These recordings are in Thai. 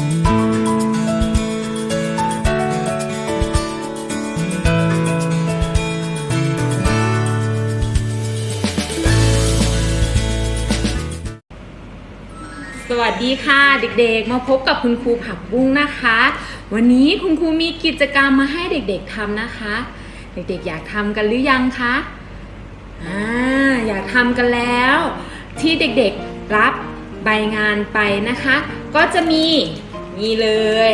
สวัสดีค่ะเด็กๆ มาพบกับคุณครูผักบุ้งนะคะ วันนี้คุณครูมีกิจกรรมมาให้เด็กๆทำนะคะ เด็กๆ อยากทำกันหรือยังคะอ่าอยากทำกันแล้ว ที่เด็กๆรับใบงานไปนะคะ ก็จะมี นี่เลย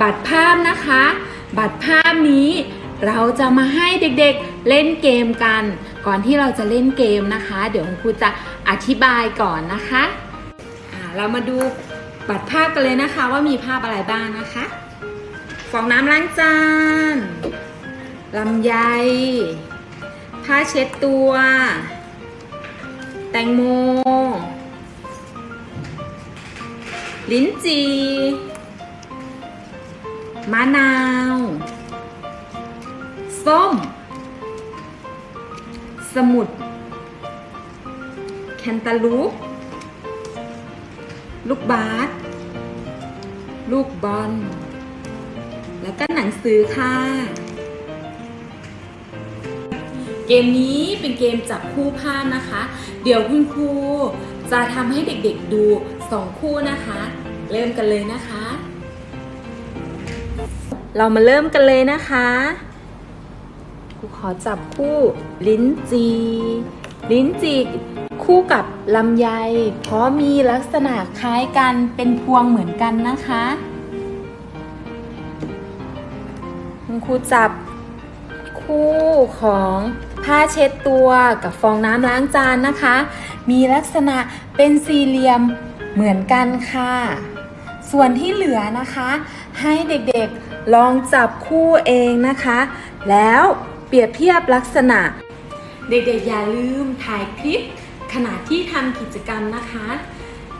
บัตรภาพนะคะ บัตรภาพนี้เราจะมาให้เด็กๆเล่นเกมกัน ก่อนที่เราจะเล่นเกมนะคะ เดี๋ยวคุณครูจะอธิบายก่อนนะคะอ่าเรามาดูบัตรภาพกันเลยนะคะว่ามีภาพอะไรบ้างนะคะฟองน้ำล้างจานลำไย ผ้าเช็ดตัว แตงโม ลิ้นจี่ มะนาว ส้ม สมุด แคนตาลูป ลูกบาสลูกบอล แล้วก็หนังสือค่ะ เกมนี้เป็นเกมจับคู่ภาพนะคะ เดี๋ยวคุณครูจะทำให้เด็กๆดูสองคู่นะคะ เริ่มกันเลยนะคะ เรามาเริ่มกันเลยนะคะครูขอจับคู่ลิ้นจีลิ้นจีคู่กับลำไย เพราะมีลักษณะคล้ายกันเป็นพวงเหมือนกันนะคะคุณครูจับคู่ของผ้าเช็ดตัวกับฟองน้ำล้างจานนะคะ มีลักษณะเป็นสี่เหลี่ยมเหมือนกันค่ะ ส่วนที่เหลือนะคะ ให้เด็กๆลองจับคู่เองนะคะ แล้วเปรียบเทียบลักษณะ เด็กๆอย่าลืมถ่ายคลิปขณะที่ทำกิจกรรมนะคะ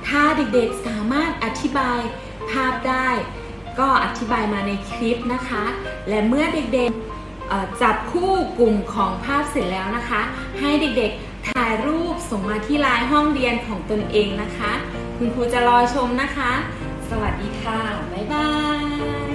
ถ้าเด็กๆสามารถอธิบายภาพได้ ก็อธิบายมาในคลิปนะคะ และเมื่อเด็กๆจับคู่กลุ่มของภาพเสร็จแล้วนะคะ ให้เด็กๆถ่ายรูปส่งมาที่ไลน์ห้องเรียนของตนเองนะคะ คุณครูจะรอชมนะคะ สวัสดีค่ะ บ๊ายบาย